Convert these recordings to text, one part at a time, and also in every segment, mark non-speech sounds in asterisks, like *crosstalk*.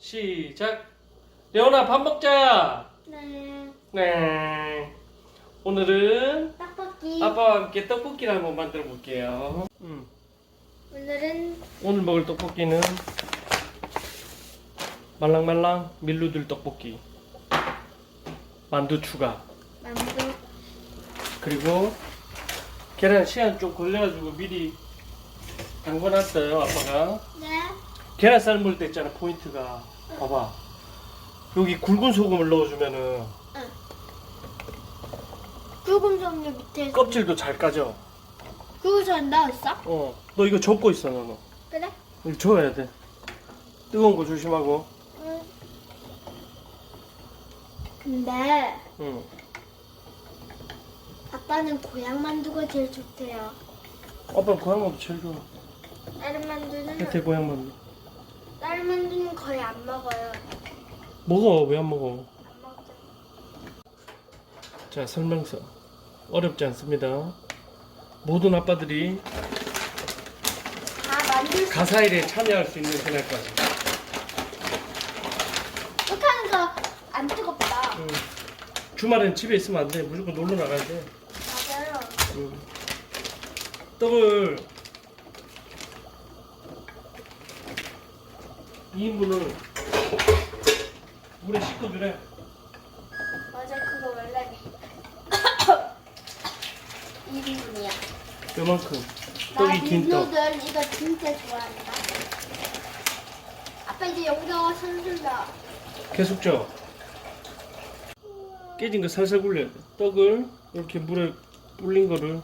시작. 레오나 밥 먹자. 네. 네. 오늘은 떡볶이. 아빠와 함께 떡볶이를 한번 만들어 볼게요. 음. 오늘은 오늘 먹을 떡볶이는 말랑말랑 밀루들 떡볶이. 만두 추가. 만두. 그리고 계란 시간 좀 걸려가지고 미리 담궈놨어요 아빠가. 네. 계란 삶을 때 있잖아 포인트가. 봐봐. 여기 굵은 소금을 넣어주면은 굵은 종류 밑에. 껍질도 잘 까져. 그거 잘 나왔어? 어. 너 이거 접고 있어 너는. 그래? 이거 저어야 돼. 뜨거운 거 조심하고. 응. 근데 응. 아빠는 고향 만두가 제일 좋대요. 아빠는 고향 만두 제일 좋아. 다른 만두는 혜태 고향 만두. 다른 만두는 거의 안 먹어요. 먹어 왜 안 먹어? 안 먹죠. 자 설명서. 어렵지 않습니다. 모든 아빠들이 다 만들 수 가사일에 참여할 수 있는 그날까지. 못하는 거 안 뜨겁다. 응. 주말엔 집에 있으면 안 돼. 무조건 놀러 나가야 돼. 맞아요. 응. 떡을 2인분을 물에 씻어주래. 맞아 그거 원래 *coughs* 1인분이야. 요만큼. 나 떡이 긴 떡. 민호들 이거 진짜 좋아한다. 아빠 이제 여기다가 선술다. 계속 쪄. 깨진 거 살살 굴려 야 돼. 떡을 이렇게 물에 불린 거를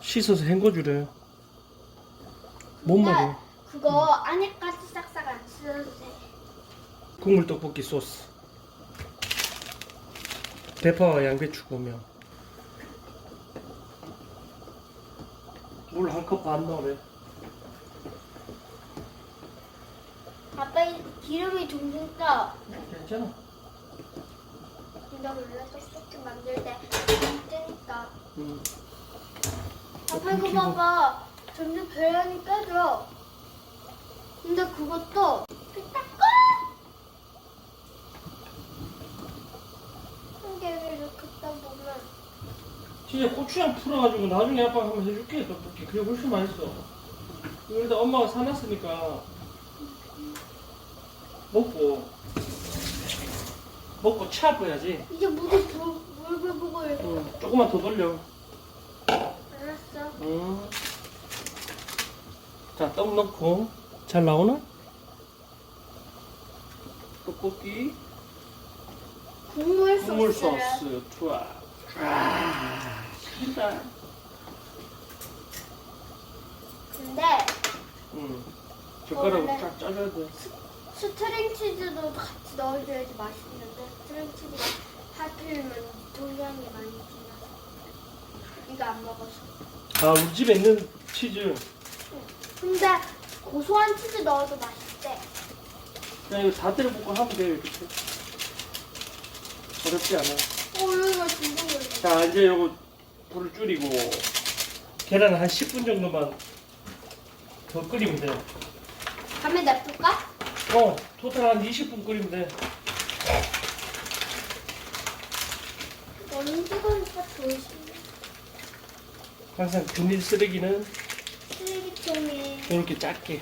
씻어서 헹궈주래. 뭔 말이야? 그거 안에까지 싹싹 안 씻어도 돼. 국물 떡볶이 소스. 대파와 양배추 고명. 물 한 컵 반 넣으래. 아빠 이 기름이 둥둥 떠. 괜찮아. 근데 원래 떡볶이 만들 때 뜨니까. 응. 아빠 이거 봐봐. 점점 배란이 깨져. 근데 그것도 피타꺼! 한 개를 이렇게 떠보면 진짜 고추장 풀어가지고 나중에 아빠가 한번 해줄게 떡볶이. 그게 훨씬 맛있어. 일단 엄마가 사놨으니까 먹고 먹고 차버야지. 이제 물이 물불불 응. 조금만 더 돌려. 알았어. 응. 자, 떡 넣고 잘 나오나? 떡볶이 국물 국물 소스를 소스 투하. 아, 신다. 근데 응. 젓가락으로 원래- 쫙 짜줘야 돼. 스트링 치즈도 같이 넣어줘야지 맛있는데 스트링 치즈가 하필이면 동량이 많이 지나서 이거 안 먹어서 아, 우리 집에 있는 치즈. 근데 고소한 치즈 넣어도 맛있대 그냥 이거 다 때려 볶고 하면 돼요, 이렇게. 어렵지 않아. 어 이거 진짜 맛있어 자, 이제 요거 불을 줄이고 계란 한 10분 정도만 더 끓이면 돼. 밤에 냅둘까? 어, 토탈 한 20분 끓이면 돼. 너무 뜨거우니까 조심해 항상 비닐 쓰레기는 쓰레기통에 이렇게 작게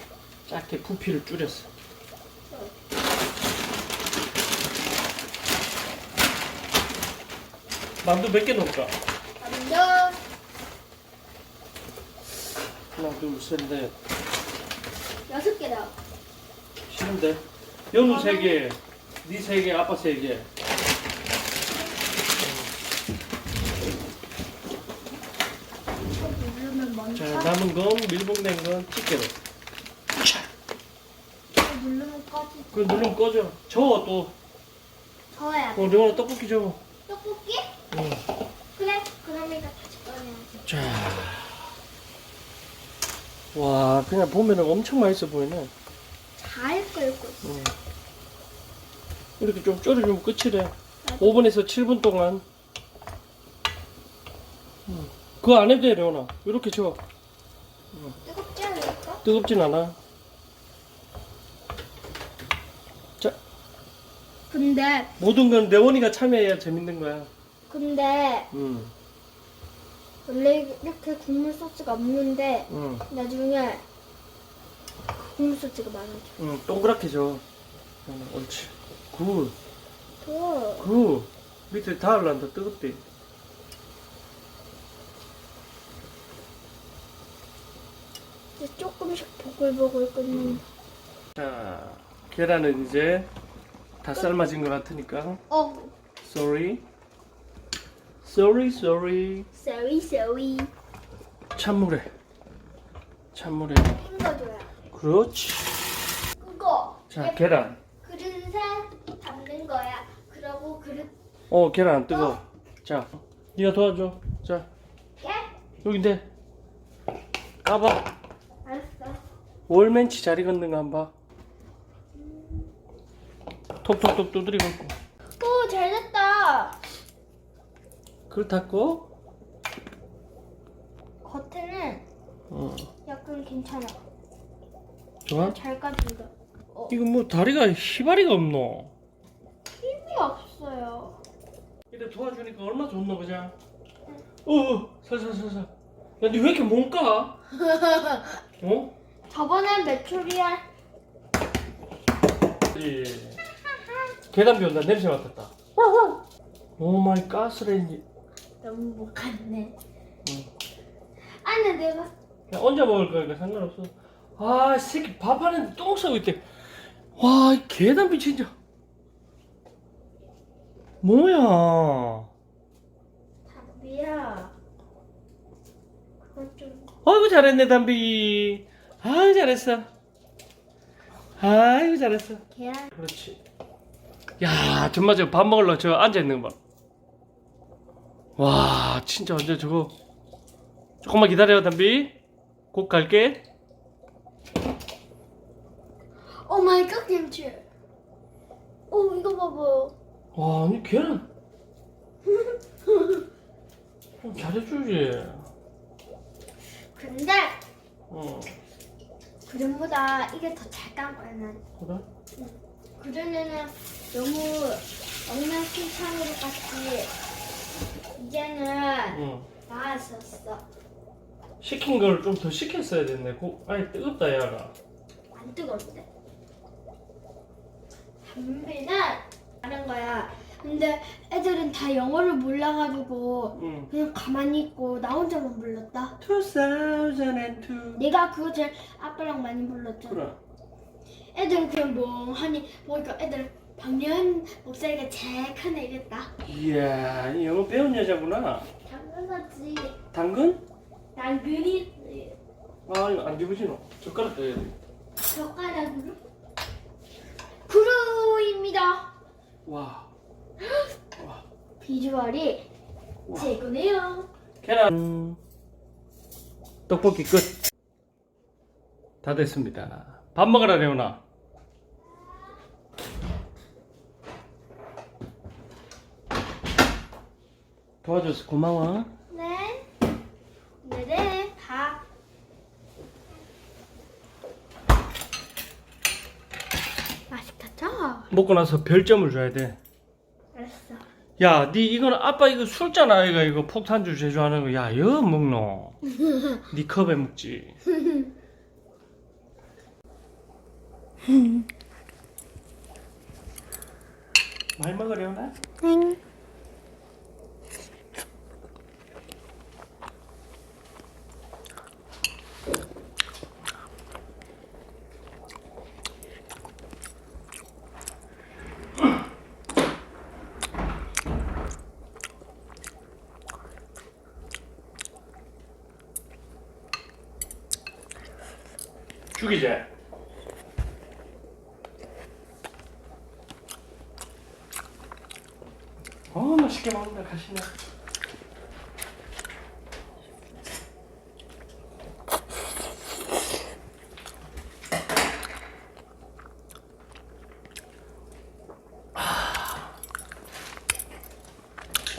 작게 부피를 줄였어. 만두 몇 개 넣을까? 먼저 하나, 둘, 셋, 넷. 여섯 개 넣어 싫은데? 연우 세 개, 네세 개, 아빠 세 개. 이거 누르면 먼저 자, 남은 건 밀봉된 건 집게로. 누르면 꺼지 그 누르면 꺼져. 저어 또. 저어야 돼 어, 레오나 떡볶이 저어. 떡볶이? 응. 그래 그럼 이거 다시 꺼내야지 자. 와, 그냥 보면은 엄청 맛있어 보이네. 잘 끓고 있어 응. 이렇게 좀 졸여주면 끝이래. 5분에서 7분 동안. 응. 그거 안 해도 돼, 레오나. 이렇게 줘. 뜨겁지 않을까? 뜨겁진 않아. 자, 근데 모든 건 레원이가 참여해야 재밌는 거야. 근데 응, 원래 이렇게 국물 소스가 없는데 응, 나중에 국물 소스가 많아져. 응, 동그랗게 줘. 응, 옳지. 굿, 또 굿. 밑에 닿으려면 더 뜨겁대. 이제 조금씩 보글보글 끓는. 자, 계란은 이제 다 삶아진 것 같으니까. 어, Sorry. Sorry, sorry. sorry sorry. 찬물에. 찬물에. 헹궈줘요. 그렇지. 그거 자, 계란. 그릇에 담는 거야. 그러고 그릇 어, 계란 안 뜨거. 자, 네가 도와줘. 자, 예? 여긴데. 까봐. 월맨치 잘 익었는가 한번 봐. 톡톡톡 두드리고. 오, 잘 됐다. 그렇다고? 겉에는 어. 약간 괜찮아. 좋아? 잘 까진다. 어, 이거 뭐 다리가 희발이가 없노? 힘이 없어요. 이래 도와주니까 얼마 좋노 그냥? 어, 살살살살. 야, 니왜 이렇게 못 까? *laughs* 어? 저번엔 메추리알 예. 계단 비 온다. 냄새 맡았다. 오 마이 가스레인지. 너무 못 갔네. 응. 안에 내가 야, 혼자 먹을 거니까 상관없어. 아, 이 새끼 밥 하는데 똥 싸고 있대. 와, 이 계단비 진짜. 뭐야? 담비야. 그건 좀 아이고 잘했네 담비. 아유 잘했어. 아이고 잘했어. 계란. 그렇지. 야 정말 저밥 먹으러 저 앉아 있는 거 봐. 와 진짜 완전 저거. 조금만 기다려 담비. 곧 갈게. 오 마이 갓 김치. 오 이거 봐봐. 와 아니 걔는 좀 잘해주지. 근데 어 그전보다 이게 더 잘 깐 거야 난. 그래? 그전에는 너무 엉망진창으로 깠지. 이제는 응. 나았었어. 시킨 걸 좀 더 시켰어야 됐네. 고, 아니 뜨겁다 야가. 안 뜨거운데? 담비는 하는 거야. 근데 애들은 다 영어를 몰라가지고 응. 그냥 가만히 있고 나 혼자만 불렀다. 2002. 내가 그거 제일 아빠랑 많이 불렀잖아. 그래. 애들은 그냥 멍하니 보니까 애들 박연 목소리가 제일 크네 이랬다. 이야, 이 영어 배운 여자구나. 당근하지. 당근? 당근이 아, 이거 안 집으시노? 젓가락 떠야 돼. 젓가락으로. 구루입니다. 와. 와. 비주얼이 와. 최고네요. 계란. 떡볶이 끝. 다 됐습니다. 밥 먹으라, 레오나. 도와줘서 고마워. 네. 네네. 다. 맛있겠죠? 먹고 나서 별점을 줘야 돼. 야, 니 이거는 아빠 이거 술잖아. 이거 이거 폭탄주 제조하는 거. 야, 여 먹노. *laughs* 니 컵에 먹지. *laughs* 많이 먹으려나? 응. 죽이지. 어, 맛있게 먹는다, 가시네.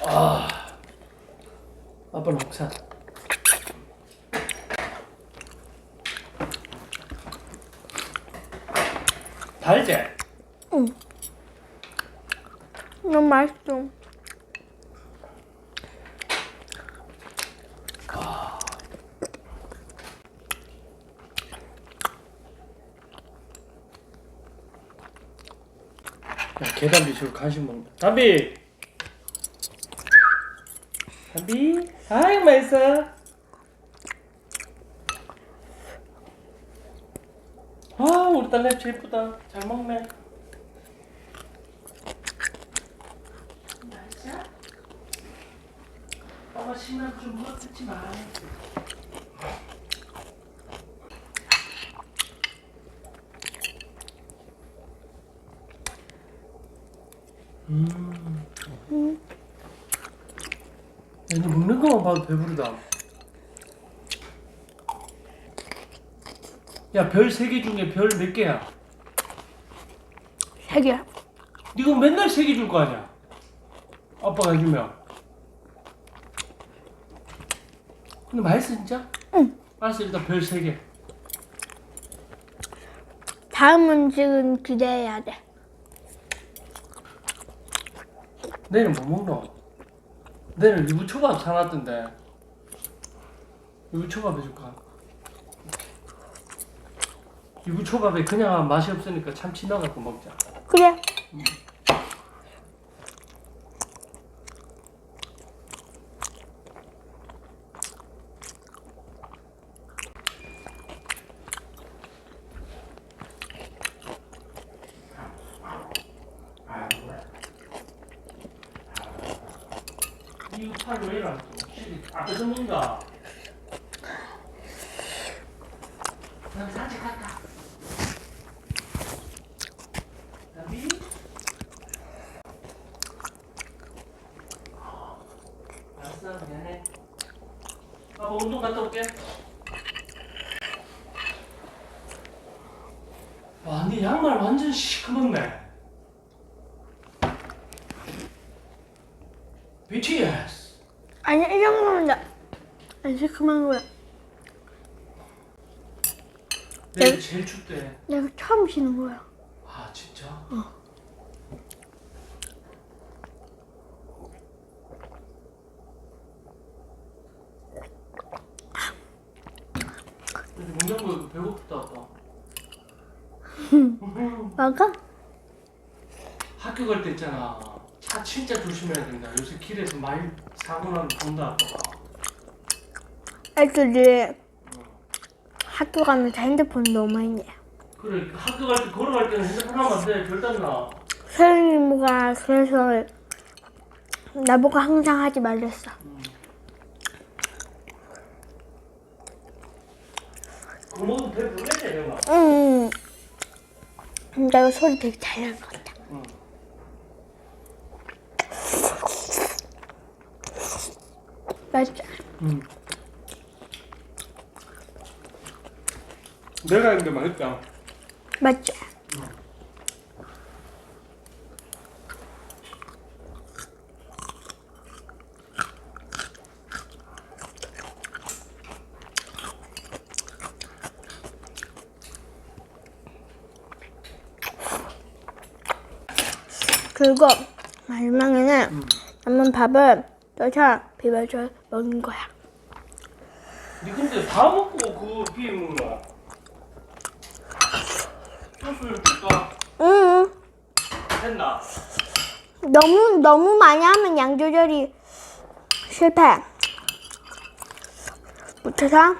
아, 아빠는 혹사. 달지? 응. 너무 맛있어. 야, 개담비 저거 간식 먹는다. 담비! 담비? 아이, 맛있어. 아, 우리 딸 랩치 예쁘다. 잘 먹네. 맛있어? 엄마 신나 좀 먹지 마. 음. 야, 이제 먹는 거만 봐도 배부르다. 야, 별 세 개 중에 별 몇 개야? 세 개. 이거 맨날 세 개 줄 거 아니야? 아빠가 해주면. 근데 맛있어, 진짜? 응. 알았어, 일단 별 세 개. 다음 음식은 기대해야 돼. 내일은 뭐 먹노? 내일은 유부초밥 사놨던데. 유부초밥 해줄까? 유부초밥에 그냥 맛이 없으니까 참치 넣어갖고 먹자. 그래. 이거 이래? 앞에서 먹는다. 난 산책할까? 담비? 알았어, 미안해. 아빠 운동 갔다 올게. 와, 네 양말 완전 시커멓네. BTS. 아니 이 정도면 돼. 안 시큼한 거야. 내일 제일 춥대. 내가 처음 쉬는 거야. 아 진짜? 배고프다 아빠. *laughs* 먹어? 학교 갈 때 있잖아. 차 진짜 조심해야 된다. 요새 길에서 많이 사고 나면 본다 아빠가. 애들이 학교 가면서 핸드폰 너무 많이 해. 그래 학교 갈 때 걸어갈 때는 핸드폰 하면 안 돼. 결단 나. 선생님과 그래서 나보고 항상 하지 말랬어. 그거 먹으면 배 부르겠지 내가. 응. 내가 소리 되게 잘날것 같아. 응. 맞아. 응. 내가 했는데 맛있다. 맞죠? 그리고 마지막에는 남은 밥을 떠서 비벼줘 먹는 거야. 니 근데 다 먹고 그 먹나? 줄까? 응. 했나? 너무 너무 많이 하면 양 조절이 실패. 묻혀서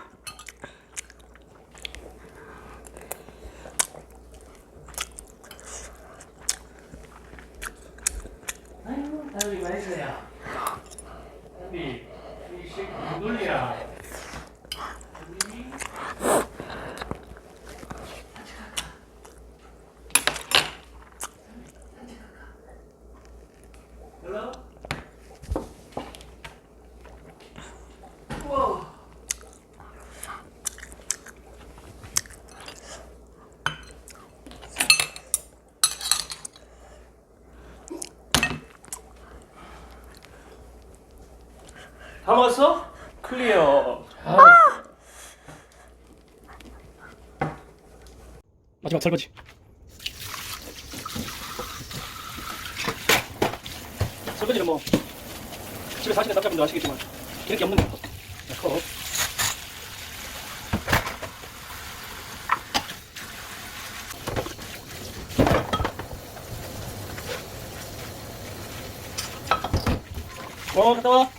아이고 다음이 맛있어야. 다음이 이 새끼 누굴이야? Hello? 우와. 다 먹었어? 클리어. 잘했어. 마지막 설거지. 설거지는 뭐 집에 사시는 남자분들 아시겠지만 기름기 없는 거. 컵. 어, 갔다 와.